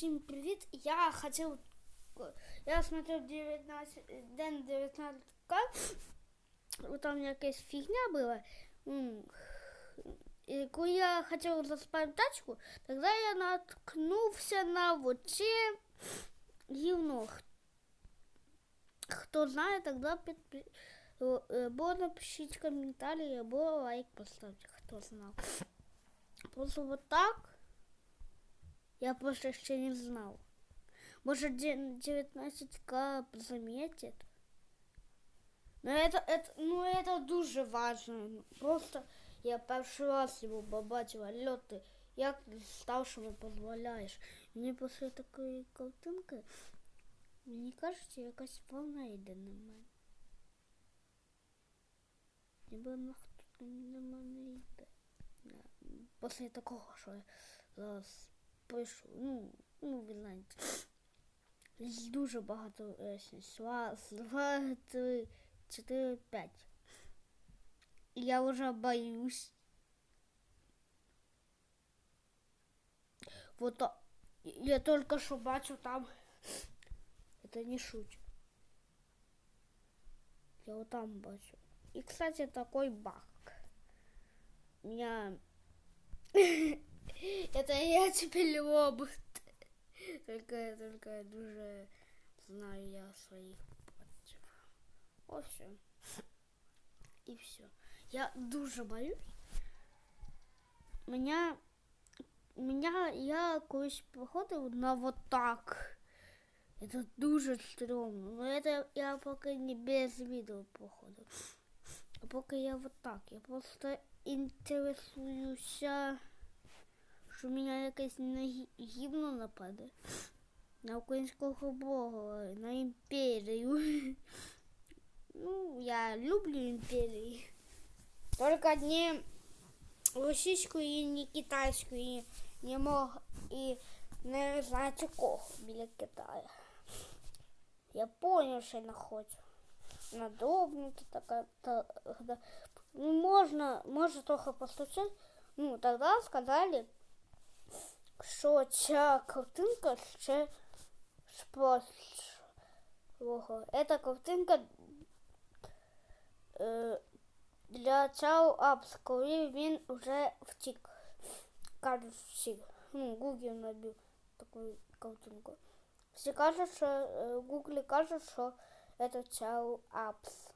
Всім привіт! Я хотів. Я смотрел 19, день 19 к там якась фігня була. М, І коли я хотів заспати тачку, тоді я наткнувся на оце гівно. Хто знає, тоді підпи... або напишіть коментарі, або лайк поставте, хто знав. Просто вот так я просто ще не знал. Может, де- 19к заметит? Но это, это, ну, это дуже важно. Просто я перший раз його побачила. Алло, ти, як ти старшому дозволяєш? Мені після такої картинки, мені кажеться, якась волна йде на мене. Ніби на хто на мене йде. Да. Після такого, що я зараз пишу, ну, ну, ви знаєте. Дуже багато. Раз, два, три, чотири, п'ять. Я вже боюсь. Вот я только что бачу там. Это не шуть. Я вот там бачу. И, кстати, такой баг. Меня... Это я теперь робот. Только, только дуже знаю я своих ботів. Ось все. І все. Я дуже боюсь. Меня, меня я колись походив на вот так. Это дуже стрёмно. Но это я пока не без видео походу. А поки я вот так. Я просто інтересуюся, що мене якесь на гі- гівно нападе. На українського бога, на імперію. Ну, я люблю імперії. Только не російську і не китайську, і не мог і не знаєте кого біля Китаю. Я понял, що я хочу. Надобнути така, та, та, ну, можно, можно трохи постучать. Ну, тогда сказали, що ця картинка ще з прошлого. Эта картинка е, для Чао Апс, коли він вже втік. Кажуть всі. Ну, Google набив таку картинку. Всі кажуть, що е, в Google кажуть, що це Чао Апс.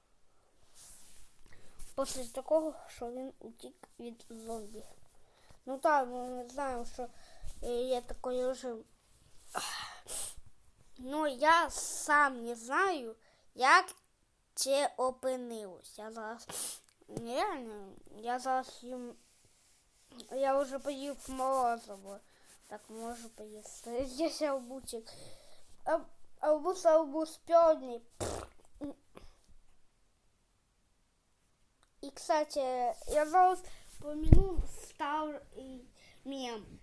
Після такого, що він утік від зомбі. Ну так, ми знаємо, що е, є такий режим. Ну, я сам не знаю, як це опинилось. Я зараз реально, я зараз їм. Я вже поїв морозиво. Так можу поїсти. Я ще бутик. А, арбуз, арбуз пёрный. И, кстати, я зараз помяну старый мем.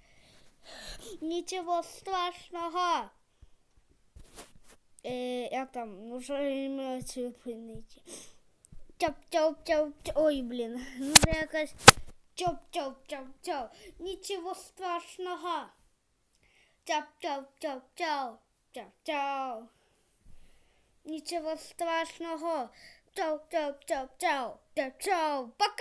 Ничего страшного. Е, як там, ну що емоцію прийняти. Чоп, чоп, чоп, чоп. Ой, блін. Ну це якась чоп, чоп, чоп, чоп. Нічого страшного. Чоп, чоп, чоп, чоп. Чоп, чоп. Нічого страшного. Чоп, чоп, чоп, чоп. Чоп, чоп. Пока.